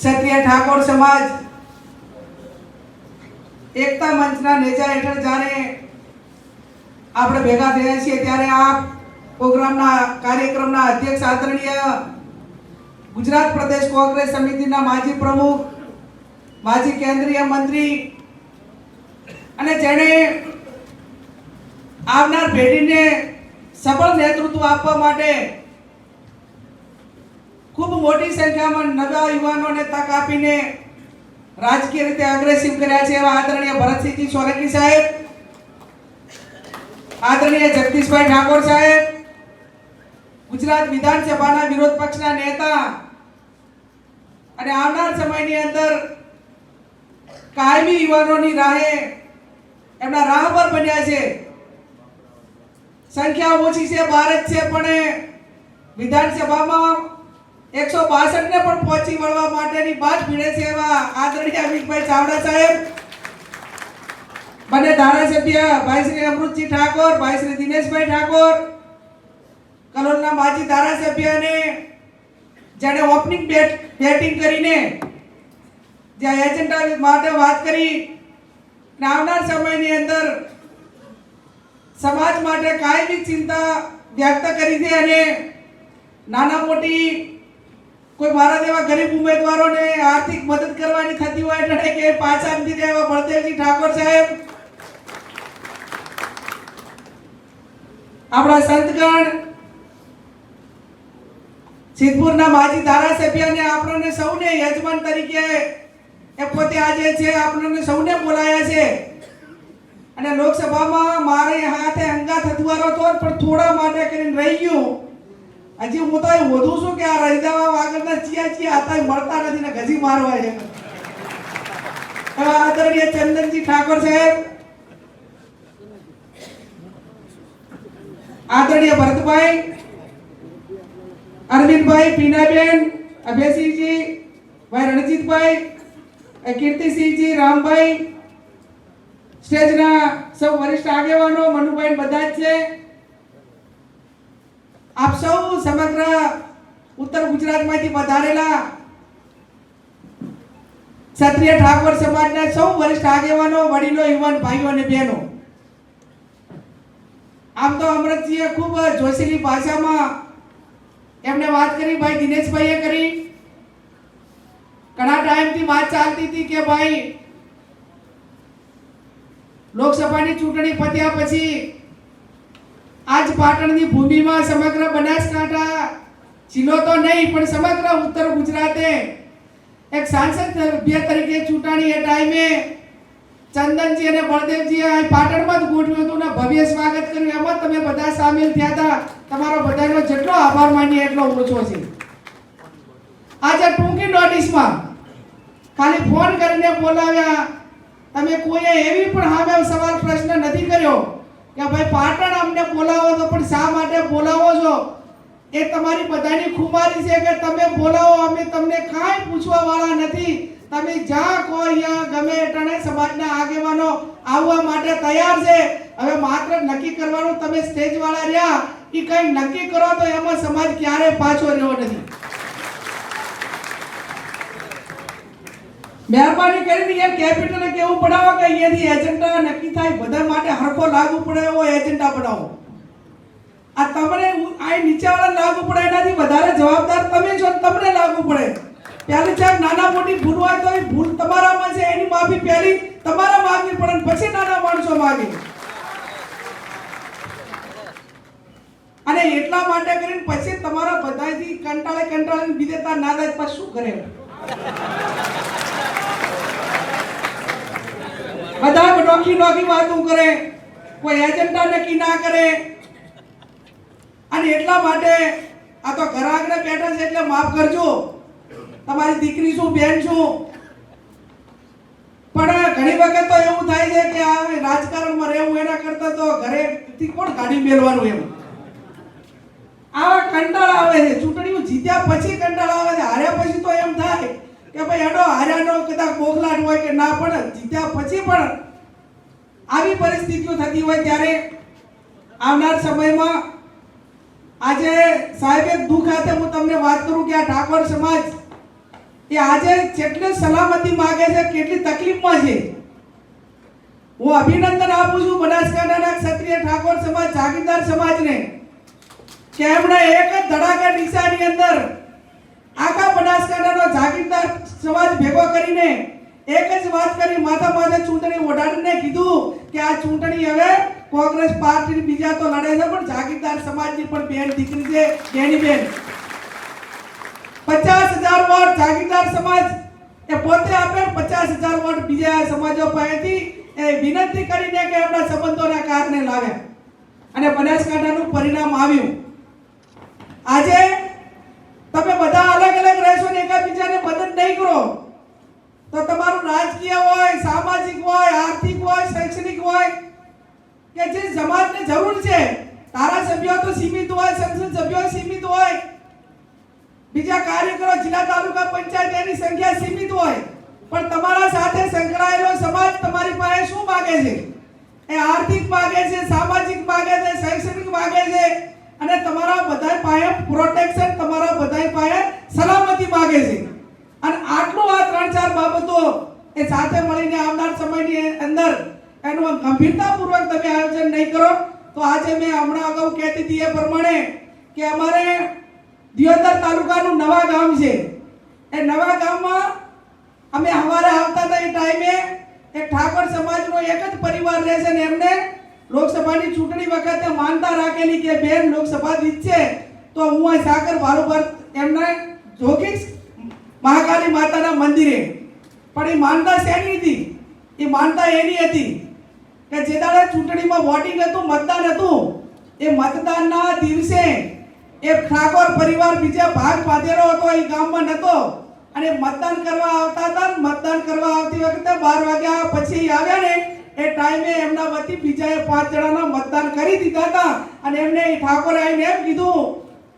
ક્ષત્રિય ઠાકોર સમાજ એકતા મંચના નેજા હેઠળ જ્યારે આપણે ભેગા થયા છીએ ત્યારે આ પ્રોગ્રામના કાર્યક્રમના અધ્યક્ષ આદરણીય ગુજરાત પ્રદેશ કોંગ્રેસ સમિતિના માજી પ્રમુખ, માજી કેન્દ્રીય મંત્રી અને જેણે આવનાર પેઢીને સફળ નેતૃત્વ આપવા માટે ખૂબ મોટી સંખ્યામાં નવા યુવાનોને તક આપીને રાજકીય રીતે અગ્રેસિવ કર્યા છે એવા આદરણીય ભરતસિંહજી સોલંકી સાહેબ. આદરણીય જગદીશભાઈ ઠાકોર સાહેબ. ગુજરાત વિધાનસભાના વિરોધ પક્ષના નેતા. અને આવનાર સમયની અંદર કાયમી યુવાનોની રાહે એમના રાહ પર બન્યા છે. સંખ્યા ઓછી છે ભારત છે, પણ વિધાનસભામાં એકસો બાસઠ ને પણ પહોંચી વળવા માટેની બાદ ભીડે છે એવા આદરણીય અમિતભાઈ ચાવડા સાહેબ. બંને ધારાસભ્ય ભાઈ શ્રી અમૃતજી ઠાકોર ભાઈ શ્રી દિનેશભાઈ ઠાકોર, કલોલના માજી ધારાસભ્ય અને જેણે ઓપનિંગ બેટિંગ કરીને જ્યાં એજન્ડા માટે વાત કરી આવનાર સમયની અંદર સમાજ માટે કાયમી ચિંતા વ્યક્ત કરી છે અને નાના મોટી કોઈ મારા જેવા ગરીબ ઉમેદવારોને આર્થિક મદદ કરવાની થતી હોય એટલે કે પાછા નથી એવા બળદેવજી ઠાકોર સાહેબ. આપણા સંતગણ સિદ્ધપુરના માજી ધારાસભ્ય અને આપણને સૌને યજમાન તરીકે એ પોતે આજે છે, આપણને સૌને બોલાયા છે. અને લોકસભામાં મારે હાથે અંગાત હથવારો તો પણ થોડા માટે કરીને રહી ગયું. હજી હું તો એ વધુ છું કે આ રહીદાવા વાગરના ચિયા ચિયા હતા મળતા નથી ને ગજી મારવા છે. આદરણીય ચંદનજી ઠાકોર સાહેબ, આદરણીય ભરતભાઈ, અરવિંદભાઈ પીનાબેન, અભયસિંહજી, ભાઈ રણજીતભાઈ કીર્તિસિંહજી, રામભાઈ, સ્ટેજના સૌ વરિષ્ઠ આગેવાનો, મનુભાઈ બધા જ છે. આપ સૌ સમગ્ર ઉત્તર ગુજરાતમાંથી પધારેલા ક્ષત્રિય ઠાકોર સમાજના સૌ વરિષ્ઠ આગેવાનો, વડીલો, યુવાન ભાઈઓ અને બહેનો. આમ તો અમૃતજીએ ખૂબ જોશીલી ભાષામાં એમને વાત કરી, ભાઈ દિનેશભાઈએ કરી. ઘણા ટાઈમથી વાત ચાલતી હતી કે ભાઈ, લોકસભાની ચૂંટણી પત્યા પછી આજ પાટણની ભૂમિમાં સમગ્ર બનાસકાંઠા જિલ્લો તો નહીં, પણ સમગ્ર ઉત્તર ગુજરાતે એક સાંસદ સભ્ય તરીકે ચૂંટણી એ ટાઈમે ચંદનજી અને બળદેવજી આ પાટણમાં જ ગોઠવ્યું હતું ને ભવ્ય સ્વાગત કર્યું. એમાં તમે બધા સામેલ થયા હતા. તમારો બધાનો જેટલો આભાર માનીએ એટલો ઓછો છે. આજે ટૂંકી નોટિસમાં ખાલી ફોન કરીને બોલાવ્યા. તમે કોઈએ એવી પણ હામે સવાલ પ્રશ્ન નથી કર્યો. કે ભાઈ પાટણ અમને બોલાવો તો પણ શા માટે બોલાવો છો? એ તમારી બધાની ખુમારી છે કે તમે બોલાવો, અમે તમને કાંઈ પૂછવા વાળા નથી. તમે જ્યાં કહો અહીંયા ગમે ટણે સમાજના આગેવાનો આવવા માટે તૈયાર છે. હવે માત્ર નક્કી કરવાનું તમે સ્ટેજ વાળા રહ્યા. એ કંઈ નક્કી કરો તો એમાં સમાજ ક્યારે પાછો રહ્યો નથી. મહેરબાની કરીને એ કેપિટલ કેવું બનાવો કે અહીંયાથી એજન્ડા નક્કી થાય. બધા માટે હરખો લાગુ પડે એવો એજન્ડા બનાવો. આ તમને આ નીચેવાળા લાગુ પડે, એનાથી વધારે જવાબદાર તમે છો, તમને લાગુ પડે. પહેલી ચાર નાના મોટી ભૂલ હોય તો એ ભૂલ તમારામાં છે, એની માફી પહેલી તમારા માગવી પડે પછી નાના માણસો માગે. અને એટલા માટે કરીને પછી તમારા બધાથી કંટાળે કંટાળે વિદેતા ના થાય પછી શું કરે? બધા નોખી નોખી વાતો કરે. કોઈ એજન્ડા નક્કી ના કરે. અને એટલા માટે આ તો ઘર આગળ બેઠા છે એટલે માફ કરજો. તમારી દીકરી શું બેન શું પણ ઘણી વખત તો એવું થાય છે કે આ રાજકારણમાં રહેવું એના કરતા તો ઘરેથી કોણ ગાડી મેળવાનું એમ? આવા કંટાળ આવે છે. ચૂંટણીઓ જીત્યા પછી કંટાળ આવે છે. હાર્યા પછી તો એમ થાય કે ભાઈ એનો હાર્યાનો કદાચ બોખલાટ હોય કે ના પણ જીત્યા પછી પણ આવી પરિસ્થિતિઓ થતી હોય ત્યારે આવનાર સમયમાં આજે સાહેબ દુઃખ સાથે હું તમને વાત કરું કે આ ઠાકોર સમાજ એ આજે જેટલી સલામતી માગે છે, કેટલી તકલીફમાં છે. હું અભિનંદન આપું છું બનાસકાંઠાના ક્ષત્રિય ઠાકોર સમાજ, જાગીરદાર સમાજને. કે એમણે એક જ ધડાકા નિશાની અંદર આખા બનાસકાંઠાનો જાગીરદાર સમાજ ભેગો કરીને એક જ વાત કરી, માથા માથે ચૂંટણી ઓઢાડીને કીધું કે આ ચૂંટણી હવે કોંગ્રેસ પાર્ટી બીજા તો લડે છે, પણ જાગીરદાર સમાજની પણ બેન દીકરી છે, બેની બેન. પચાસ હજાર વોટ જાગીરદાર સમાજ એ પોતે આપે, પચાસ હજાર વોટ બીજા સમાજો પાસેથી એ વિનંતી કરીને કે એમના સંબંધોના કારણે લાવ્યા અને બનાસકાંઠાનું પરિણામ આવ્યું. આજે તમે બધા અલગ અલગ રહેશો ને એકબીજાને મદદ નહીં કરો, તો તમારું રાજકીય હોય, સામાજિક હોય, આર્થિક હોય, શૈક્ષણિક હોય, કે જે સમાજને જરૂર છે, ધારાસભ્યો તો સીમિત હોય, સંસદ સભ્યો સીમિત હોય, બીજા કાર્યકરો જિલ્લા તાલુકા પંચાયત એની સંખ્યા સીમિત હોય, પણ તમારા સાથે સંકળાયેલો સમાજ તમારી પાસે શું માગે છે? એ આર્થિક માગે છે, સામાજિક માગે છે, શૈક્ષણિક માગે છે અને તમારા બધા પાસે પ્રોટેક્શન તમારા બધા પાસે સલામતી માગે છે. અને આટલું આ ત્રણ ચાર બાબતો એ સાથે મળીને આવનાર સમયની અંદર એનું ગંભીરતાપૂર્વક તમે આયોજન નહીં કરો, તો આજે મેં હમણાં અગાઉ કહેતી હતી એ પ્રમાણે કે અમારે દિયોદર તાલુકાનું નવા ગામ છે. એ નવા ગામમાં અમે હવારે આવતા હતા એ ટાઈમે એક ઠાકોર સમાજનો એક જ પરિવાર રહેશે ને એમને લોકસભાની ચૂંટણી વખતે માનતા રાખેલી કે બેન લોકસભા જીતશે, તો હું આ સાકર બારોબર એમને જોખીશ મહાકાલી માતાના મંદિરે. પણ એ માનતા શેની હતી? એ માનતા એની હતી કે જે દાડે ચૂંટણીમાં વોટિંગ હતું, મતદાન હતું, એ મતદાનના દિવસે એ ઠાકોર પરિવાર બીજા ભાગ પાધેલો હતો, એ ગામમાં નહોતો અને મતદાન કરવા આવતા હતા, મતદાન કરવા આવતી વખતે બાર વાગ્યા પછી આવ્યા ને એ ટાઈમે એમના વતી બીજાએ પાંચ જણાના મતદાન કરી દીધા હતા અને એમને ઠાકોર આવીને એમ કીધું,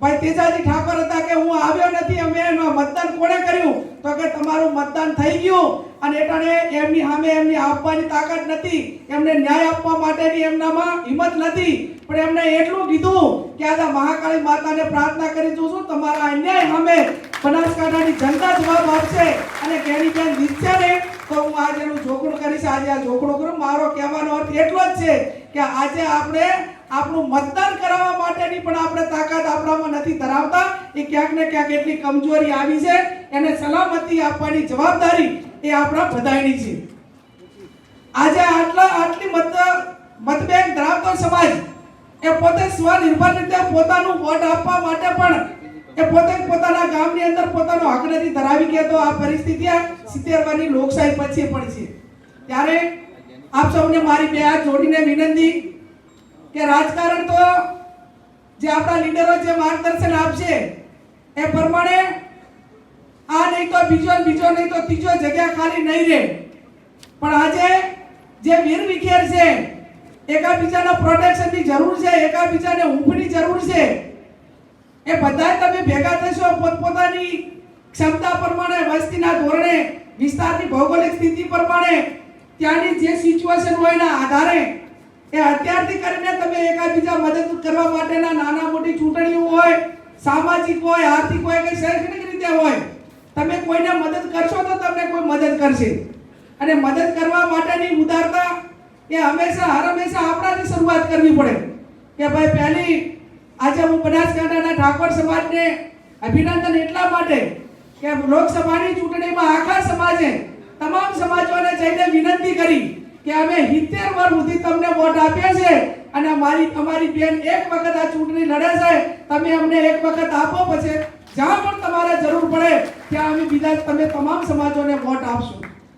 ભાઈ તેજાજી ઠાકોર હતા કે હું આવ્યો નથી, અમે એમાં મતદાન કોણે કર્યું? તો કે, તમારું મતદાન થઈ ગયું અને એટાણે એમની સામે એમની આપવાની તાકાત નથી, એમને ન્યાય આપવા માટેની એમનામાં હિંમત નથી. પણ એમને એટલું કીધું કે, આજે મહાકાળી માતાને પ્રાર્થના કરી જોઉં છું, તમારા અન્યાય સામે બનાસકાંઠાની જનતા જવાબ આપશે અને કેની બેન જીતશે ને તો હું આજે એનું જોખણ કરીશ. આજે આ જોખણો કરું. મારો કહેવાનો અર્થ એટલો જ છે કે આજે આપણે આપણું મતદાન કરાવવા માટેની પણ આપણે તાકાત આપણામાં નથી ધરાવતા. એ ક્યાંક ને ક્યાંક એટલી કમજોરી આવી છે. એને સલામતી આપવાની જવાબદારી એ આપણા બધાની છે. આજે આટલા આટલી મત મતબેંક ધરાવતો સમાજ એ પોતે સ્વનિર્ભર રીતે પોતાનું વોટ આપવા માટે પણ એ પોતે અંદર પોતાનો હક નથી ધરાવી કે તો આ પરિસ્થિતિ આ સિત્તેર વર્ષની લોકશાહી પછી પણ છે. ત્યારે આપ સૌને મારી બે હાથ જોડીને વિનંતી કે રાજકારણ તો જે આપણા લીડરો જે માર્ગદર્શન આપશે, એ પ્રમાણે આ નહીં તો બીજો બીજો નહીં તો ત્રીજો જગ્યા ખાલી નહીં રહે. પણ આજે જે વીર વિખેર છે, એકાબીજાના પ્રોટેક્શનની જરૂર છે, એકાબીજાને ઊંઘની જરૂર છે એ બધા તમે ભેગા થશો પોતપોતાની ક્ષમતા પ્રમાણે, વસ્તીના ધોરણે, વિસ્તારની ભૌગોલિક સ્થિતિ પ્રમાણે, ત્યાંની જે સિચ્યુએશન હોય એના આધારે, એ અત્યારથી કરીને તમે એકાબીજા મદદ કરવા માટેના નાના મોટી ચૂંટણીઓ હોય, સામાજિક હોય, આર્થિક હોય કે શૈક્ષણિક રીતે હોય, તમે કોઈને મદદ કરશો તો તમને કોઈ મદદ કરશે. અને મદદ કરવા માટેની ઉદારતા એ હંમેશા, હર હંમેશા આપણાથી શરૂઆત કરવી પડે. કે ભાઈ પહેલી આજે હું બનાસકાંઠાના ઠાકોર સમાજને અભિનંદન એટલા માટે કે લોકસભાની ચૂંટણીમાં આખા સમાજે, તમામ સમાજોને જઈને વિનંતી કરી કે અમે 70 વર્ષ સુધી તમને વોટ આપ્યા છે અને અમારી અમારી બેન એક વખત આ ચૂંટણી લડે છે, તમે અમને એક વખત આપો પછી જ્યાં પણ તમારે જરૂર પડે, ત્યાં અમે બીજા, તમે તમામ સમાજોને વોટ આપશો.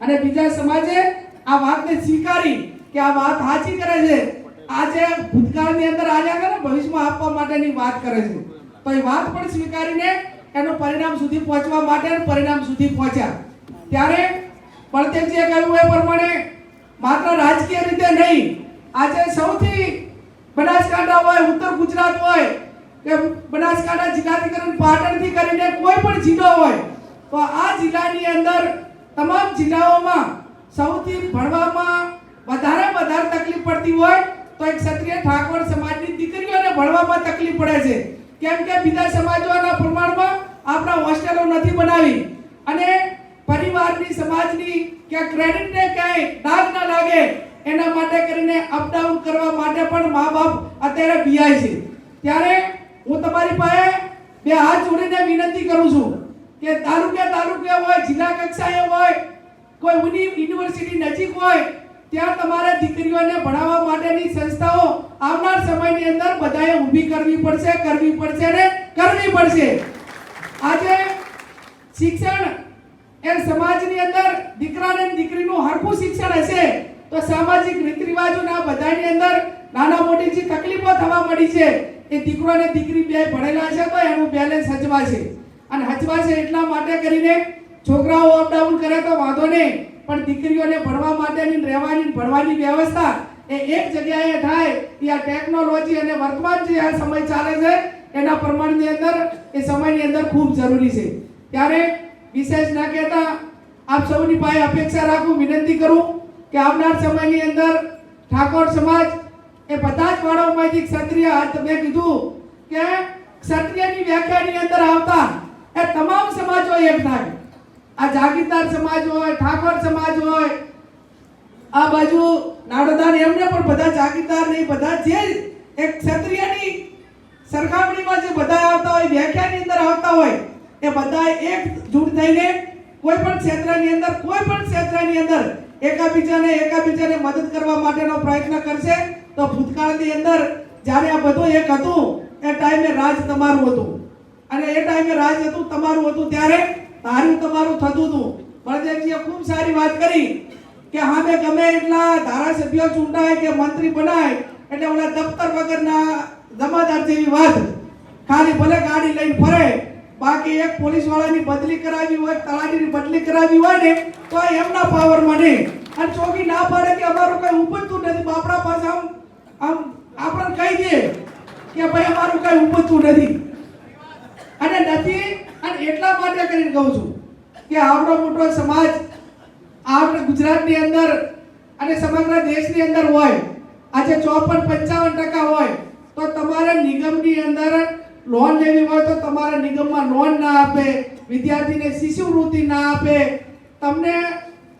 અને બીજા સમાજે આ વાતને સ્વીકારી કે આ વાત સાચી કરે છે આજે ભૂતકાળની અંદર આવ્યા કરે ભવિષ્યમાં આપવા માટેની વાત કરે છે. તો એ વાત પણ સ્વીકારીને એનું પરિણામ સુધી પહોંચવા માટે પરિણામ સુધી પહોંચ્યા. ત્યારે બળદેવજીએ કહ્યું એ પ્રમાણે માત્ર રાજકીય રીતે નહીં, આજે સૌથી બનાસકાંઠા હોય, ઉત્તર ગુજરાત હોય કે બનાસકાંઠા જિલ્લાધિકરણ પાટણથી કરીને કોઈ પણ જિલ્લો હોય, તો આ જિલ્લાની અંદર તમામ જિલ્લાઓમાં સૌથી ભણવામાં વધારે વધારે તકલીફ પડતી હોય તો એક ક્ષત્રિય ઠાકોર સમાજની દીકરીઓને ભણવામાં તકલીફ પડે છે. કેમ કે બીજા સમાજોના પ્રમાણમાં આપણા હોસ્ટેલો નથી બનાવી. અને પરિવારની સમાજની કે ક્રેડિટને ક્યાંય દાગ ના લાગે, એના માટે કરીને અપડાઉન કરવા માટે પણ મા બાપ અત્યારે બિયાય છે. ત્યારે હું તમારી પાસે બે હાથ જોડીને વિનંતી કરું છું કે તાલુકે તાલુકે હોય, જિલ્લા કક્ષાએ હોય, કોઈ યુનિવર્સિટી નજીક હોય ત્યાં તમારે દીકરીઓને ભણાવવા માટેની સંસ્થાઓ આવનાર સમયની અંદર બધાએ ઊભી કરવી પડશે કરવી પડશે ને કરવી પડશે. આજે શિક્ષણ એ સમાજની અંદર દીકરાને દીકરીનું હરખું શિક્ષણ હશે, તો સામાજિક રીત રિવાજોના બધાની અંદર નાના મોટી જે તકલીફો થવા મળી છે, એ દીકરો અને દીકરી બે ભણેલા છે, તો એનું બેલેન્સ હચવાશે. અને હચવાશે એટલા માટે કરીને છોકરાઓ અપડાઉન કરે તો વાંધો નહીં. પણ દીકરીઓને ભણવા માટેની રહેવાની ભણવાની વ્યવસ્થા એ એક જગ્યાએ થાય એ આ ટેકનોલોજી અને વર્તમાન જે આ સમય ચાલે છે, એના પ્રમાણની અંદર એ સમયની અંદર ખૂબ જરૂરી છે. ત્યારે વિશેષ ના કહેતા આપ સૌની પાસે અપેક્ષા રાખું, વિનંતી કરું કે આવનાર સમયની અંદર ઠાકોર સમાજ એ બધા જ વાળાઓમાંથી ક્ષત્રિય તમે કીધું કે ક્ષત્રિયની વ્યાખ્યાની અંદર આવતા એ તમામ સમાજો એક થાય. આ જાગીરદાર સમાજ હોય, ઠાકોર સમાજ હોય, આ બાજુ નાડોદાન એમને પણ બધા જાગીરદાર નહીં, બધા જે એક ક્ષત્રિયની સરખામણીમાં જે બધા આવતા હોય, વ્યાખ્યાની અંદર આવતા હોય, એ બધા એક જૂટ થઈને કોઈ પણ ક્ષેત્રની અંદર, કોઈ પણ ક્ષેત્રની અંદર એકાબીજાને એકાબીજાને મદદ કરવા માટેનો પ્રયત્ન કરશે, તો ભૂતકાળની અંદર જ્યારે આ બધું એક હતું, એ ટાઈમે રાજ તમારું હતું. અને એ ટાઈમે રાજ હતું, તમારું હતું ત્યારે ધાર્યું તમારું થતું હતું. બળદેવજીએ ખૂબ સારી વાત કરી કે હામે ગમે એટલા ધારાસભ્યો ચૂંટાય કે મંત્રી બનાય એટલે ઓલા દફતર વગરના જમાદાર જેવી વાત. ખાલી ભલે ગાડી લઈને ફરે, બાકી એક પોલીસ વાળાની બદલી કરાવી હોય, તલાટીની બદલી કરાવી હોય ને, તો એમના પાવરમાં નહીં. અને ચોકી ના પાડે કે અમારું કઈ ઉપજતું નથી. બાપડા પાસે આમ આમ આપણને કહી દે કે ભાઈ અમારું કઈ ઉપજતું નથી. અને નથી અને એટલા માટે કરીને કહું છું કે આવડો મોટો સમાજ આપણે ગુજરાતની અંદર અને સમગ્ર દેશની અંદર હોય, આજે ચોપન પંચાવન ટકા હોય, તો તમારે નિગમની અંદર લોન લેવી હોય તો તમારા નિગમમાં લોન ના આપે, વિદ્યાર્થીને શિષ્યવૃત્તિ ના આપે. તમને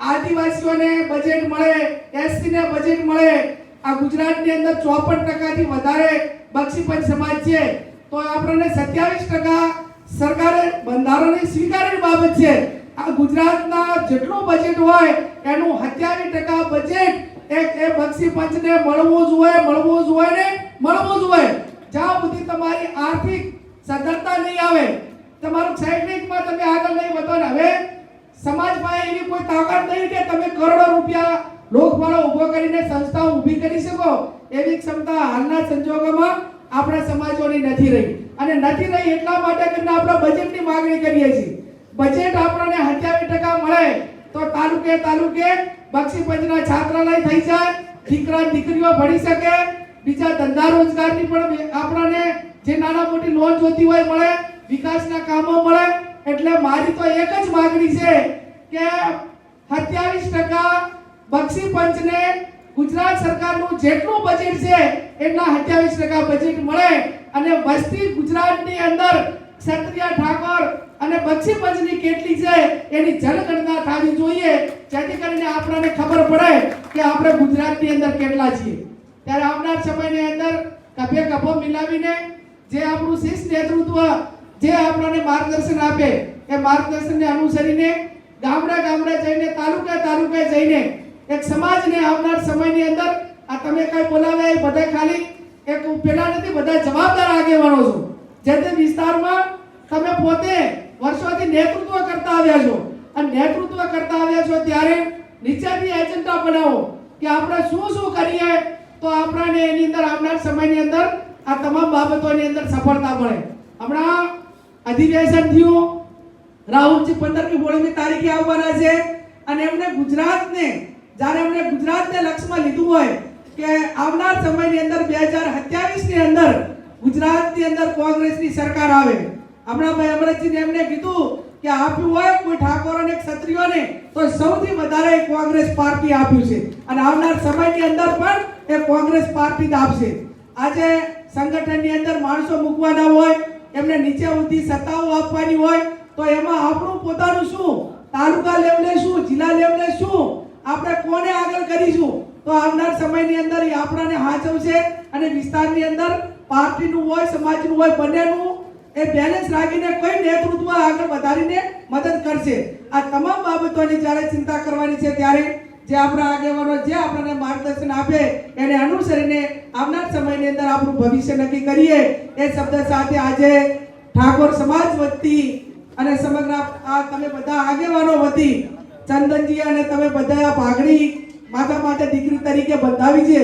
આદિવાસીઓને બજેટ મળે, એસસીને બજેટ મળે, આ ગુજરાતની અંદર ચોપન ટકાથી વધારે બક્ષીપંચ સમાજ છે, તો આપણને સત્યાવીસ ટકા સરકારે બંધારણની સ્વીકારેલી બાબત છે. આ ગુજરાતના જેટલું બજેટ હોય, એનું સત્યાવીસ ટકા બજેટ એક એ બક્ષી પંચને મળવું જોઈએ મળવું જોઈએ ને મળવું જોઈએ જ્યાં સુધી તમારી આર્થિક સદ્ધરતા નહીં આવે, તમારું શૈક્ષણિકમાં તમે આગળ નહીં વધો ને. હવે સમાજ પાસે એવી કોઈ તાકાત નહીં કે તમે કરોડો રૂપિયા લોકભાળો ઊભો કરીને સંસ્થાઓ ઊભી કરી શકો. એવી ક્ષમતા હાલના સંજોગોમાં આપણા સમાજોની નથી રહી. અને નથી રહી એટલા માટે કરીને આપણે બજેટની માંગણી કરીએ છીએ. બજેટ આપણને સત્યાવીસ ટકા મળે તો તાલુકે તાલુકે બક્ષી પંચના છાત્રાલય થઈ જાય, દીકરા દીકરીઓ ભણી શકે. બીજા ધંધા રોજગારની પણ આપણને જે નાના મોટી લોન જોતી હોય મળે, વિકાસના કામો મળે. એટલે મારી તો એક જ માંગણી છે કે સત્યાવીસ ટકા બક્ષી પંચને ગુજરાત સરકારનું જેટલું બજેટ છે એટલા સત્યાવીસ ટકા બજેટ મળે. અને વસ્તી ગુજરાતની અંદર ક્ષત્રિય ઠાકોર અને પછી પંચની કેટલી છે એની જનગણના થવી જોઈએ. જેથી કરીને આપણને ખબર પડે કે આપણે ગુજરાતની અંદર કેટલા છીએ. ત્યારે આવનાર સમયની અંદર કભે કભો મિલાવીને જે આપણું શિસ્ત નેતૃત્વ જે આપણને માર્ગદર્શન આપે એ માર્ગદર્શનને અનુસરીને ગામડા ગામડા જઈને, તાલુકા તાલુકે જઈને એક સમાજને આવનાર સમયની અંદર, આ તમે કઈ બોલાવ્યા એ બધા ખાલી એક પેલા નથી, બધા જવાબદાર આગેવાનો છો. જે તે વિસ્તારમાં તમે પોતે વર્ષોથી નેતૃત્વ કરતા આવ્યા છો. અને નેતૃત્વ કરતા આવ્યા છો ત્યારે નીચેની એજન્ડા બનાવો કે આપણે શું શું કરીએ તો આપણને એની અંદર આવનાર સમયની અંદર આ તમામ બાબતોની અંદર સફળતા મળે. હમણાં અધિવેશન થયું. રાહુલજી પંદરમી સોળમી તારીખે આવવાના છે. અને એમને ગુજરાતને, જ્યારે એમને ગુજરાતને લક્ષ્યમાં લીધું હોય કે આવનાર સમયની અંદર બે હજાર સત્યાવીસની અંદર ગુજરાતની અંદર કોંગ્રેસની સરકાર આવે. હમણાં ભાઈ અમરતજીને એમને કીધું કે આપ્યું હોય કોઈ ઠાકોર અને ક્ષત્રિયોને, તો સૌથી વધારે કોંગ્રેસ પાર્ટી આપ્યું છે. અને આવનાર સમયની અંદર પણ એ કોંગ્રેસ પાર્ટી જ આપશે. આજે સંગઠનની અંદર માણસો મૂકવાના હોય, એમને નીચે ઊંધી સત્તાઓ આપવાની હોય, તો એમાં આપણું પોતાનું શું? તાલુકા લેવલે શું? જિલ્લા લેવલે શું? આપણે કોને આગળ કરીશું? તો આવનાર સમયની અંદર એ આપણાને હાજવશે અને વિસ્તારની અંદર પાર્ટીનું હોય, સમાજનું હોય, બંનેનું એ બેલેન્સ રાખીને કઈ નેતૃત્વ આગળ વધારીને મદદ કરશે. આ તમામ બાબતોની જ્યારે ચિંતા કરવાની છે ત્યારે જે આપણા આગેવાનો જે આપણને માર્ગદર્શન આપે એને અનુસરીને આવનાર સમયની અંદર આપણું ભવિષ્ય નક્કી કરીએ. એ શબ્દ સાથે આજે ઠાકોર સમાજ વતી અને સમગ્ર આ તમે બધા આગેવાનો વતી ચંદનજી અને તમે બધા પાઘડી માથા માટે દીકરી તરીકે બંધાવી છે.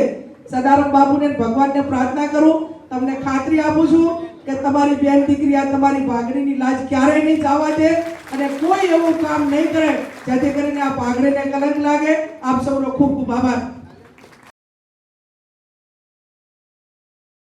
સદારામ બાપુને ભગવાનને પ્રાર્થના કરું, તમને ખાતરી આપું છું કે તમારી બેન દીકરી આ તમારી પાઘડીની લાજ ક્યારેય નહીં જવા દે અને કોઈ એવું કામ નહીં કરે, જેથી કરીને આ પાઘડીને કલંક લાગે. આપ સૌનો ખૂબ ખૂબ આભાર.